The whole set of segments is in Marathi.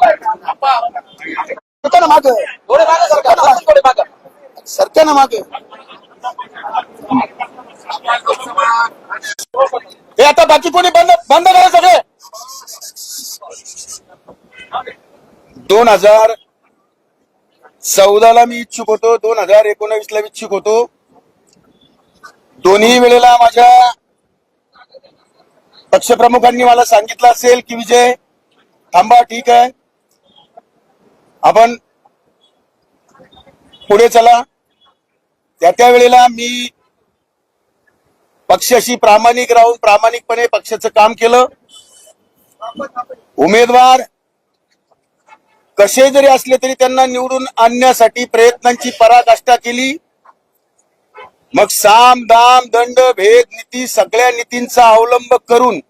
सरका ना माग थोडे मागे सरका सरका थोडे मागे. सरका ना माग हे आता बाकी कोणी बंद बंद करा सगळे? दोन हजार चौदाला मी इच्छुक होतो दोन हजार एकोणावीस ला इच्छुक होतो. दोन्ही वेळेला माझ्या पक्षप्रमुखांनी मला सांगितलं असेल की विजय थांबा ठीक आहे. आपण पुढे चला. त्या त्या वेळेला मी पक्षाशी प्रामाणिक राहून प्रामाणिकपणे पक्षाचं काम केलं. उमेदवार कसे जरी असले तरी त्यांना निवडून आणण्यासाठी प्रयत्नांची पराकाष्ठा केली. मग साम दाम दंड भेद नीती सगळ्या नीतींचा अवलंब करून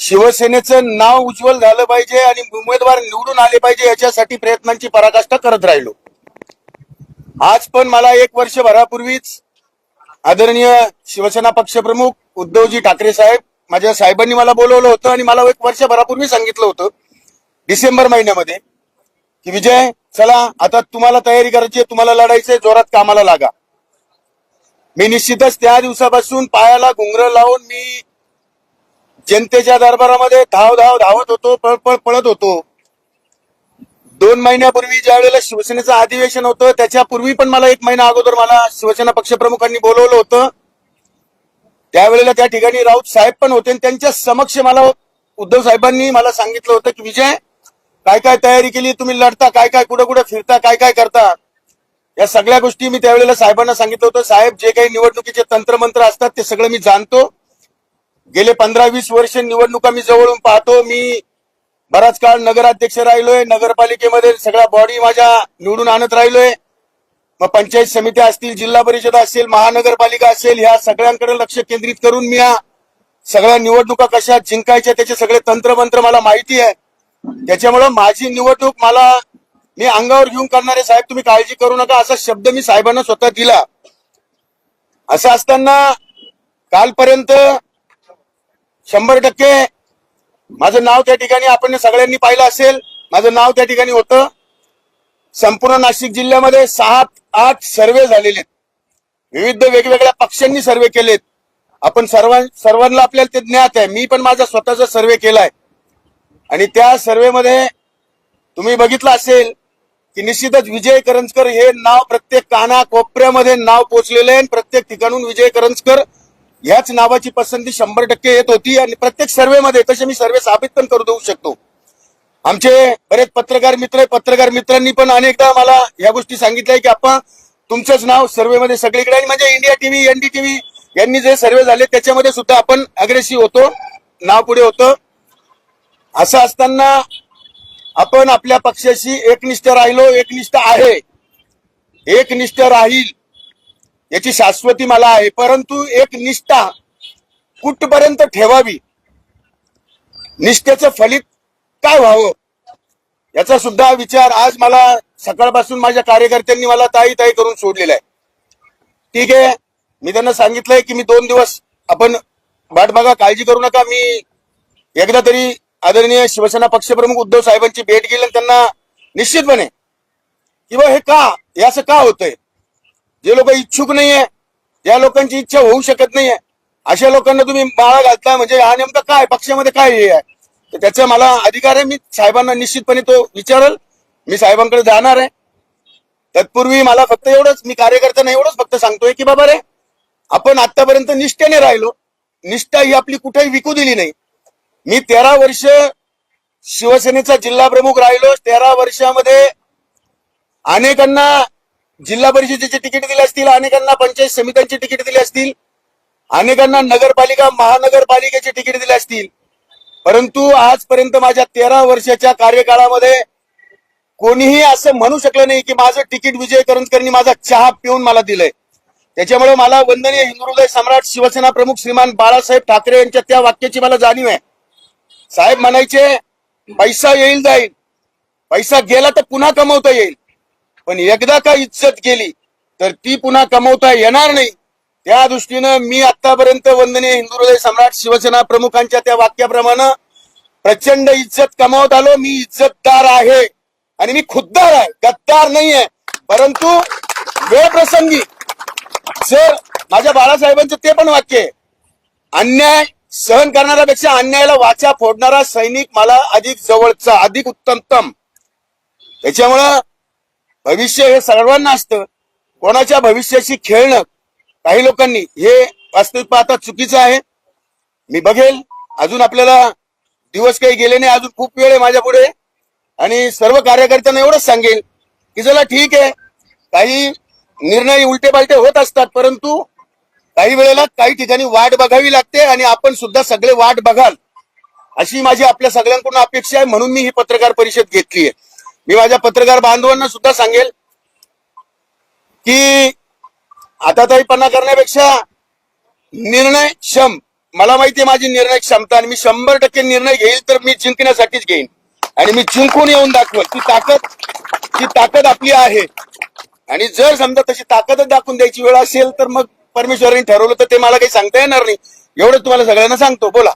शिवसेनेचं नाव उज्ज्वल झालं पाहिजे आणि उमेदवार निवडून आले पाहिजे याच्यासाठी प्रयत्नांची पराकाष्ठा करत राहिलो. आज पण मला एक वर्षभरापूर्वीच आदरणीय शिवसेना पक्षप्रमुख उद्धवजी ठाकरे साहेब माझ्या साहेबांनी मला बोलवलं होतं आणि मला एक वर्षभरापूर्वी सांगितलं होतं डिसेंबर महिन्यामध्ये की विजय चला आता तुम्हाला तयारी करायची आहे तुम्हाला लढायचंय जोरात कामाला लागा. मी निश्चितच त्या दिवसापासून पायाला घुंगर लावून मी जनतेच्या दरबारामध्ये धाव धाव धावत होतो पळ पळ पळत होतो. दोन महिन्यापूर्वी ज्या वेळेला शिवसेनेचं अधिवेशन होतं त्याच्यापूर्वी पण मला एक महिना अगोदर मला शिवसेना पक्षप्रमुखांनी बोलवलं होतं. त्यावेळेला त्या ठिकाणी राऊत साहेब पण होते आणि त्यांच्या समक्ष मला उद्धव साहेबांनी मला सांगितलं होतं की विजय काय काय तयारी केली? तुम्ही लढता काय काय कुठं कुठं फिरता काय काय करता? या सगळ्या गोष्टी मी त्यावेळेला साहेबांना सांगितलं होतं. साहेब जे काही निवडणुकीचे तंत्रमंत्र असतात ते सगळं मी जाणतो. गेले पंधरा वीस वर्ष निवडणुका मी जवळून पाहतो. मी बराच काळ नगराध्यक्ष राहिलोय. नगरपालिकेमध्ये सगळ्या बॉडी माझ्या निवडून आणत राहिलोय. मग पंचायत समित्या असतील जिल्हा परिषद असेल महानगरपालिका असेल ह्या सगळ्यांकडे लक्ष केंद्रित करून मी या सगळ्या निवडणुका कशा जिंकायच्या त्याचे सगळे तंत्रमंत्र मला माहिती आहे. त्याच्यामुळं माझी निवडणूक मला मी अंगावर घेऊन करणारे साहेब तुम्ही काळजी करू नका. असा शब्द मी साहेबांना स्वतः दिला. असं असताना कालपर्यंत शंभर टक्के. माझं नाव त्या ठिकाणी आपण सगळ्यांनी पाहिलं असेल. माझं नाव त्या ठिकाणी होतं. संपूर्ण नाशिक जिल्ह्यामध्ये सहा आठ सर्वे झालेले आहेत. विविध वेगवेगळ्या पक्षांनी सर्वे केलेत. आपण सर्वां सर्वांना आपल्याला ते ज्ञात आहे. मी पण माझा स्वतःचा सर्वे केलाय. आणि त्या सर्वेमध्ये तुम्ही बघितलं असेल की निश्चितच विजय करंजकर हे नाव प्रत्येक काना कोपऱ्यामध्ये नाव पोचलेलं आहे आणि प्रत्येक ठिकाणून विजय करंजकर ह्याच नावाची पसंती शंभर टक्के येत होती आणि प्रत्येक सर्वेमध्ये तसे मी सर्वे साबित पण करू देऊ शकतो. आमचे बरेच पत्रकार मित्र पत्रकार मित्रांनी पण अनेकदा मला या गोष्टी सांगितल्या की आपण तुमचंच नाव सर्वेमध्ये सगळीकडे आणि म्हणजे इंडिया टीव्ही एनडीटीव्ही यांनी जे सर्वे झाले त्याच्यामध्ये सुद्धा आपण अग्रेसिव्ह होतो नाव पुढे होतं. असं असताना आपण आपल्या पक्षाशी एकनिष्ठ राहिलो एकनिष्ठ आहे. एकनिष्ठ राहील. याची शाश्वती मला आहे. परंतु एक निष्ठा कुठपर्यंत ठेवावी? निष्ठेचं फलित काय व्हावं? याचा सुद्धा विचार आज मला सकाळपासून माझ्या कार्यकर्त्यांनी मला ताई ताई करून सोडलेला आहे. ठीक आहे. मी त्यांना सांगितलंय की मी दोन दिवस आपण वाट बघा काळजी करू नका. मी एकदा तरी आदरणीय शिवसेना पक्षप्रमुख उद्धव साहेबांची भेट घेईल आणि त्यांना निश्चितपणे. किंवा हे का? हे असं का होतंय? जे लोक इच्छुक नाहीये ज्या लोकांची इच्छा होऊ शकत नाहीये. अशा लोकांना तुम्ही माळा घालता म्हणजे हा नेमका काय पक्षामध्ये काय हे आहे? तर त्याचा मला अधिकार आहे मी साहेबांना निश्चितपणे तो विचारल. मी साहेबांकडे जाणार आहे. तत्पूर्वी मला फक्त एवढंच मी कार्यकर्त्यांना एवढंच फक्त सांगतोय की बाबा रे आपण आतापर्यंत निष्ठेने राहिलो. निष्ठा ही आपली कुठेही विकू दिली नाही. मी तेरा वर्ष शिवसेनेचा जिल्हा प्रमुख राहिलो. तेरा वर्षामध्ये अनेकांना जिल्हा परिषदेचे तिकीट दिले असतील अनेकांना पंचायत समित्यांची तिकीट दिली असतील अनेकांना नगरपालिका महानगरपालिकेचे तिकीट दिले असतील. परंतु आजपर्यंत माझ्या तेरा वर्षाच्या कार्यकाळामध्ये कोणीही असं म्हणू शकलं नाही की माझं तिकीट विजय करंजकरनी माझा चहा पिऊन मला दिलंय. त्याच्यामुळे मला वंदनीय हिंदू सम्राट शिवसेना प्रमुख श्रीमान बाळासाहेब ठाकरे यांच्या त्या वाक्याची मला जाणीव आहे. साहेब म्हणायचे पैसा येईल जाईल. पैसा गेला तर पुन्हा कमवता येईल. पण एकदा का इज्जत गेली तर ती पुन्हा कमवता येणार नाही. त्या दृष्टीनं मी आतापर्यंत वंदनीय हिंदू हृदय सम्राट शिवसेना प्रमुखांच्या त्या वाक्याप्रमाणे प्रचंड इज्जत कमावत आलो. मी इज्जतदार आहे आणि मी खुद्दार आहे गद्दार नाहीये. परंतु वेळ प्रसंगी सर माझ्या बाळासाहेबांचं ते पण वाक्य आहे अन्याय सहन करणाऱ्यापेक्षा अन्यायाला वाचा फोडणारा सैनिक मला अधिक जवळचा अधिक उत्तमतम. त्याच्यामुळं भविष्य हे सर्वांना असतं. कोणाच्या भविष्याशी खेळणं काही लोकांनी हे वास्तविक पाहता चुकीचं आहे. मी बघेल. अजून आपल्याला दिवस काही गेले नाही. अजून खूप वेळ आहे माझ्या पुढे. आणि सर्व कार्यकर्त्यांना एवढंच सांगेल की चला ठीक आहे. काही निर्णय उलटे पालटे होत असतात परंतु काही वेळेला काही ठिकाणी वाट बघावी लागते आणि आपण सुद्धा सगळे वाट बघाल. अशी माझी आपल्या सगळ्यांकडून अपेक्षा आहे. म्हणून मी ही पत्रकार परिषद घेतली आहे. मी माझ्या पत्रकार बांधवांना सुद्धा सांगेल की आता पन्ना करण्यापेक्षा निर्णय क्षम मला माहितीये माझी निर्णय क्षमता आणि मी शंभर टक्के निर्णय घेईल तर मी जिंकण्यासाठीच घेईन. आणि मी जिंकून येऊन दाखवल. ती ताकद ती ताकद आपली आहे. आणि जर समजा तशी ताकदच दाखवून द्यायची वेळ असेल तर मग परमेश्वरांनी ठरवलं तर ते मला काही सांगता येणार नाही. एवढं तुम्हाला सगळ्यांना सांगतो. बोला.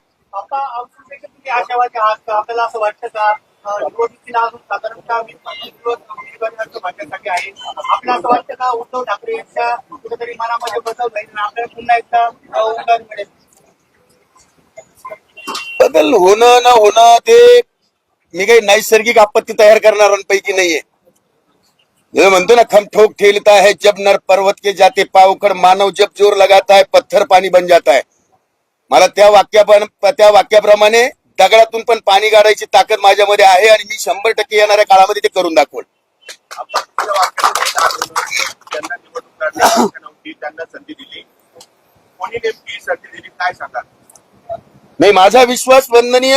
आपल्याला असं वाटतं का? निवडणुकीला अजून साधारणतः वीस पंचवीस दिवस उमेदवारी आहे. आपल्याला असं वाटतं का उद्धव ठाकरे यांच्या कुठेतरी मनामध्ये बदल होईल आपल्याला पुन्हा एकदा उमेदवारी मिळेल. बदल होणं न होणं ते मी काही नैसर्गिक आपत्ती तयार करणाऱ्यांपैकी नाहीये. म्हणतो ना खम ठोक ठेलता है जब नर पर्वत के जाते पावखड मानव जब जोर लगाता है पत्थर पाणी बन जाता है मला त्या वाक्या त्या वाक्याप्रमाणे दगडातून पण पाणी काढायची ताकद माझ्यामध्ये आहे आणि मी शंभर टक्के येणाऱ्या काळामध्ये ते करून दाखवल नाही माझा विश्वास वंदनीय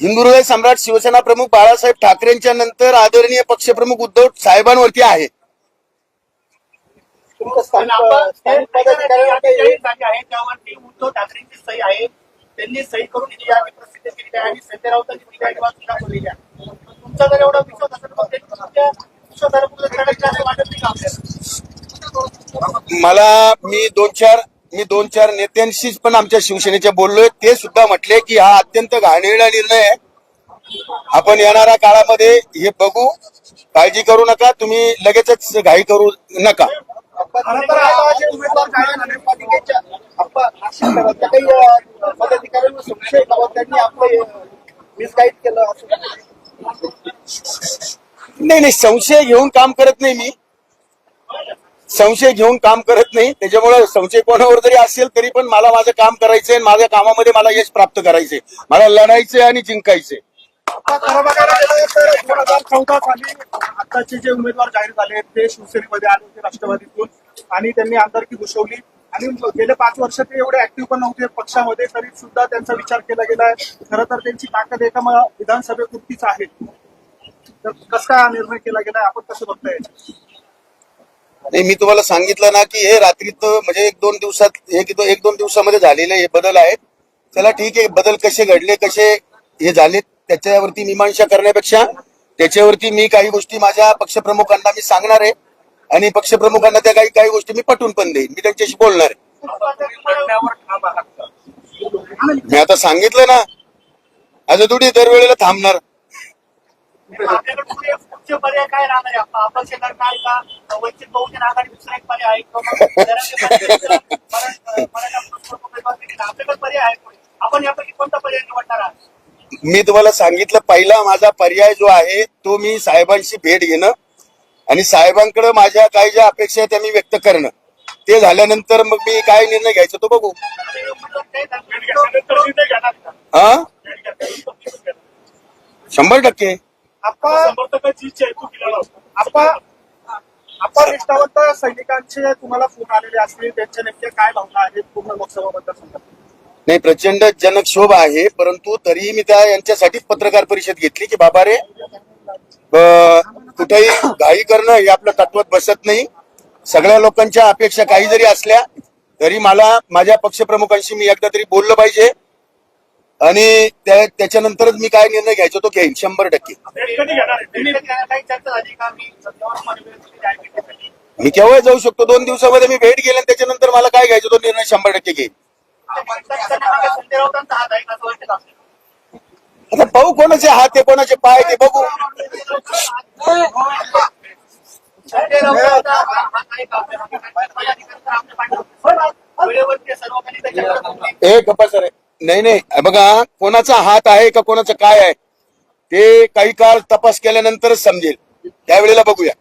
हिंदू हृदय सम्राट शिवसेना प्रमुख बाळासाहेब ठाकरेंच्या नंतर आदरणीय पक्षप्रमुख उद्धव साहेबांवरती आहे उद्धव ठाकरेंची सही आहे त्यांनी सही करून दिली आहे प्रसिद्ध केलेली आहे आणि संजय राऊतांनी दिली आहे किंवा सुद्धा बोललेली आहे तुमचा जर एवढा विश्वास असेल तर त्यांनी तुमच्या विश्वासाला कुठे असं वाटत नाही का आपल्याला? मला मी दोन चार मी दोन चार नेत्यांशीच पण आमच्या शिवसेनेच्या बोललोय ते सुद्धा म्हटले की हा अत्यंत घाणेरडा निर्णय आहे. आपण येणाऱ्या काळामध्ये हे बघू. काळजी करू नका तुम्ही लगेचच घाई करू नका. उमेदवार काही संशय त्यांनी आपलं मिसगाईड केलं असं. नाही नाही संशय घेऊन काम करत नाही मी. संशय घेऊन काम करत नाही. त्याच्यामुळे संशय कोणावर जरी असेल तरी पण मला माझं काम करायचंय माझ्या कामामध्ये मला यश प्राप्त करायचंय. मला लढायचंय आणि जिंकायचंय. दोन हजार चौदा साली आताचे जे उमेदवार जाहीर झाले ते शिवसेनेमध्ये आले होते राष्ट्रवादीतून. आणि त्यांनी आमदारकी घुसवली आणि गेले पाच वर्ष ते एवढे ऍक्टिव्ह पण नव्हते पक्षामध्ये तरी सुद्धा त्यांचा विचार केला गेला आहे. खरं तर त्यांची ताकद एका विधानसभेपुरतीच आहे. तर कसा निर्णय केला गेला आपण कसं बघताय नाही मी तुम्हाला सांगितलं ना की हे रात्रीत म्हणजे एक दोन दिवसात एक एक दोन दिवसामध्ये झालेले हे बदल आहेत. चला ठीक आहे बदल कसे घडले कसे हे झालेत त्याच्यावरती मीमांसा करण्यापेक्षा त्याच्यावरती मी काही गोष्टी माझ्या पक्षप्रमुखांना मी सांगणार आहे. आणि पक्षप्रमुखांना त्या काही काही गोष्टी मी पटवून पण देईन. मी त्यांच्याशी बोलणार आहे. मी आता सांगितलं ना आज थोडी दरवेळेला थांबणार. काय आपण यापैकी कोणता पर्याय निवडणार आहात? मी तुम्हाला सांगितलं पहिला माझा पर्याय जो आहे तो मी साहेबांशी भेट घेणं आणि साहेबांकडे माझ्या काही ज्या अपेक्षा आहेत त्या मी व्यक्त करणं. ते झाल्यानंतर मग मी काय निर्णय घ्यायचा तो बघू. हा? शंभर टक्के. सैनिकांचे तुम्हाला फोन आलेले असतील त्यांच्या नेमक्या काय भावना आहेत पूर्ण लोकसभा नाही प्रचंड जनक्षोभ आहे परंतु तरीही मी त्या यांच्यासाठीच पत्रकार परिषद घेतली की बाबा रे कुठेही घाई करणं हे आपलं तत्वात बसत नाही. सगळ्या लोकांच्या अपेक्षा काही जरी असल्या तरी मला माझ्या पक्षप्रमुखांशी मी एकदा तरी बोललं पाहिजे. आणि त्याच्यानंतरच मी काय निर्णय घ्यायचो तो घेईन शंभर टक्के. मी केव्हा जाऊ शकतो दोन दिवसामध्ये मी भेट गेले आणि त्याच्यानंतर मला काय घ्यायचो तो निर्णय शंभर टक्के घेईन. आता पाहू कोणाचे हात आहे कोणाचे पाय ते बघू. हे गप्पा सर. नाही नाही बघा कोणाचा हात आहे का कोणाचं काय आहे ते काही काळ तपास केल्यानंतरच समजेल. त्यावेळेला बघूया.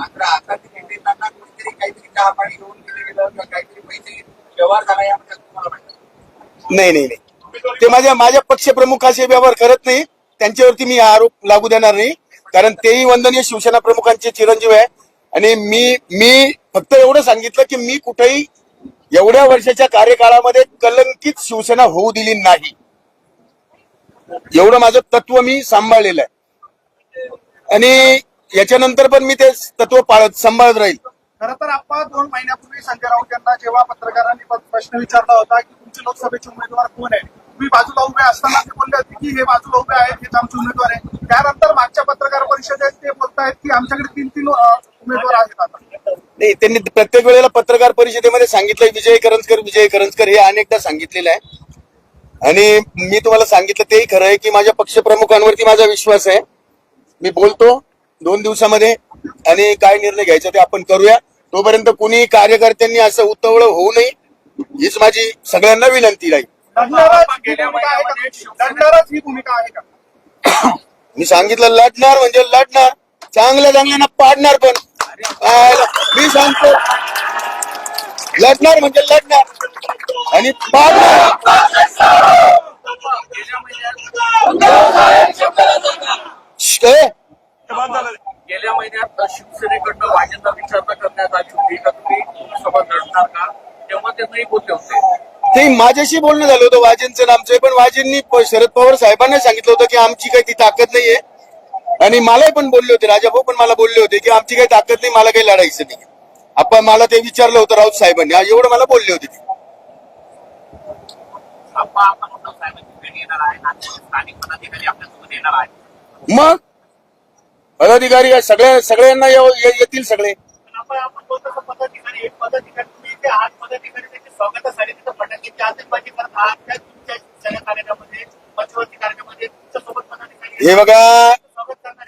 मात्र आता ते नेतेंना कोणीतरी काहीतरी चहा पाणी घेऊन गेले गेलं किंवा काहीतरी पैसे व्यवहार झाला यामध्ये तुम्हाला माहिती नाही नाही नाही. ते माझ्या माझ्या पक्षप्रमुखाचे व्यवहार करत नाही. त्यांच्यावरती मी हा आरोप लागू देणार नाही. कारण तेही वंदनीय शिवसेना प्रमुखांचे चिरंजीव आहे. आणि मी मी फक्त एवढं सांगितलं की मी कुठेही एवढ्या वर्षाच्या कार्यकाळामध्ये कलंकित शिवसेना होऊ दिली नाही. एवढं माझं तत्व मी सांभाळलेलं आहे. आणि याच्यानंतर पण मी ते तत्व पाळत सांभाळत राहील. खरं तर आपण दोन महिन्यापूर्वी संजय राऊत यांना जेव्हा पत्रकारांनी प्रश्न विचारला होता की तुमचे लोकसभेचे उमेदवार कोण आहे तुम्ही बाजूला उभे असताना ते बोलले होते की हे बाजूला उभे आहेत हेच आमचे उमेदवार आहे त्यानंतर मागच्या पत्रकार परिषदेत ते बोलतायत की आमच्याकडे तीन तीन उमेदवार आहेत आता. नाही त्यांनी प्रत्येक वेळेला पत्रकार परिषदेमध्ये सांगितलंय विजय करंजकर विजय करंजकर हे अनेकदा सांगितलेलं आहे. आणि मी तुम्हाला सांगितलं तेही खरं आहे की माझ्या पक्षप्रमुखांवरती माझा विश्वास आहे. मी बोलतो दोन दिवसामध्ये आणि काय निर्णय घ्यायचा ते आपण करूया. तोपर्यंत कुणी कार्यकर्त्यांनी असं उतवळं होऊ नये हीच माझी सगळ्यांना विनंती राहील. लढणारच भूमिका आहे का तुमची? लढणारच भूमिका आहे का? मी सांगितलं लढणार म्हणजे लढणार. चांगल्या चांगल्यांना पाडणार पण. मी सांगतो. लढणार म्हणजे लढणार. आणि पाडणार. श्श, ए, गेल्या महिन्यात शिवसेनेकडनं वाजेंचा विचारणा करण्यात आली होती. का तुम्ही लोकसभा लढणार का? तेव्हा ते नाही बोलले होते. ते माझ्याशी बोलणं झालं होतं वाजेंचं आमचं. पण वाजेंनी शरद पवार साहेबांना सांगितलं होतं की आमची काही ती ताकद नाहीये. आणि मलाही पण बोलले होते राजाभाऊ पण मला बोलले होते की आमची काही ताकद नाही मला काही लढायचं नाही. आपण मला ते विचारलं होतं राऊत साहेबांनी. एवढं मला बोलले होते ते. आपण आपण उद्धव साहेबांची भेट येणार आहे आणि स्थानिक पदाधिकारी आपल्यासोबत येणार आहे मग? पदाधिकारी सगळ्या सगळ्यांना येतील सगळे. हे बघा.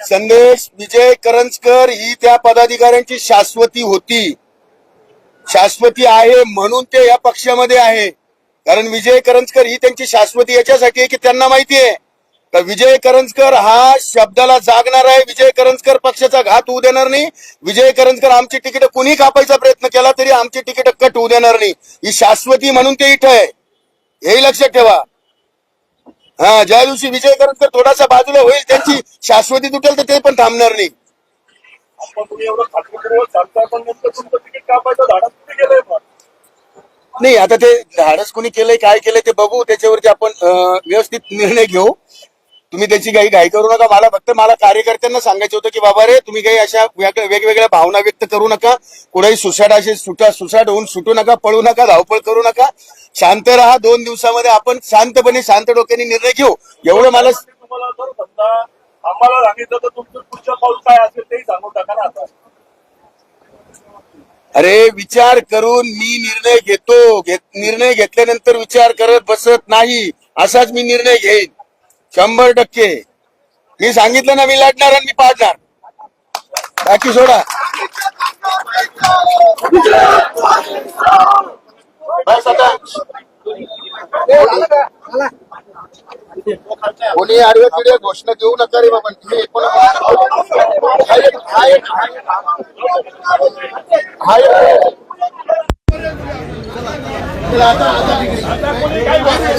संदेश विजय करंजकर ही त्या पदाधिकाऱ्यांची शाश्वती होती. शाश्वती आहे म्हणून ते या पक्षामध्ये आहे. कारण विजय करंजकर ही त्यांची शाश्वती याच्यासाठी आहे की त्यांना माहिती आहे. का विजय करंजकर हा शब्दाला जागणार आहे. विजय करंजकर पक्षाचा घात होऊ देणार नाही. विजय करंजकर आमची तिकीट कुणी कापायचा प्रयत्न केला तरी आमची तिकीट कट होऊ देणार नाही. ही शाश्वती म्हणून ते इथं आहे. हेही लक्षात ठेवा. हा ज्या दिवशी विजय करंजकर थोडासा बाजूला होईल त्यांची शाश्वती तुटेल तर ते पण थांबणार नाही. नाही आता ते धाडस कोणी केलंय काय केलंय ते बघू. त्याच्यावरती आपण व्यवस्थित निर्णय घेऊ. तुम्ही त्याची काही घाई करू नका. मला फक्त मला कार्यकर्त्यांना सांगायचं होतं की बाबा रे तुम्ही काही अशा वेग- वेगवेगळ्या भावना व्यक्त करू नका. कुठेही सुसाट असे सुटा सुसाट होऊन सुटू नका पळू नका धावपळ करू नका. शांत राहा. दोन दिवसामध्ये आपण शांतपणे शांत डोक्याने निर्णय घेऊ. एवढं मला ते तुम्हाला जर समजा आम्हाला सांगितलं तर तुमचं पुढचं पाऊल काय असेल तेही सांगून टाका ना आता. अरे विचार करून मी निर्णय घेत- निर्णय घेतल्यानंतर विचार करत बसत नाही. असाच मी निर्णय घेईन. शंभर टक्के. मी सांगितलं ना मी लढणार आणि मी पाडणार. बाकी सोडा. बस आता. कोणी आडव्या तिडव्या घोषणा देऊ नका रे बाबा तुम्ही एकोणा- हा एक-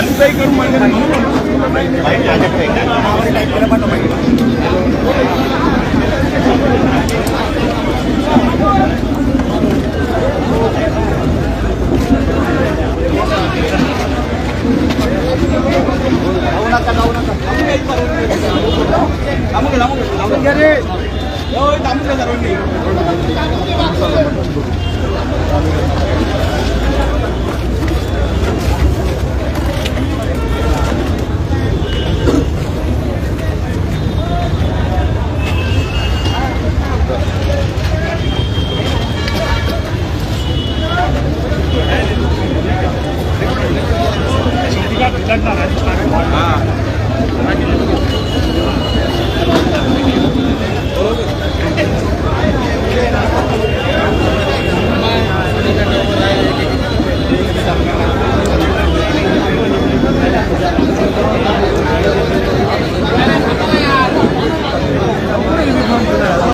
हे केलं का बंद?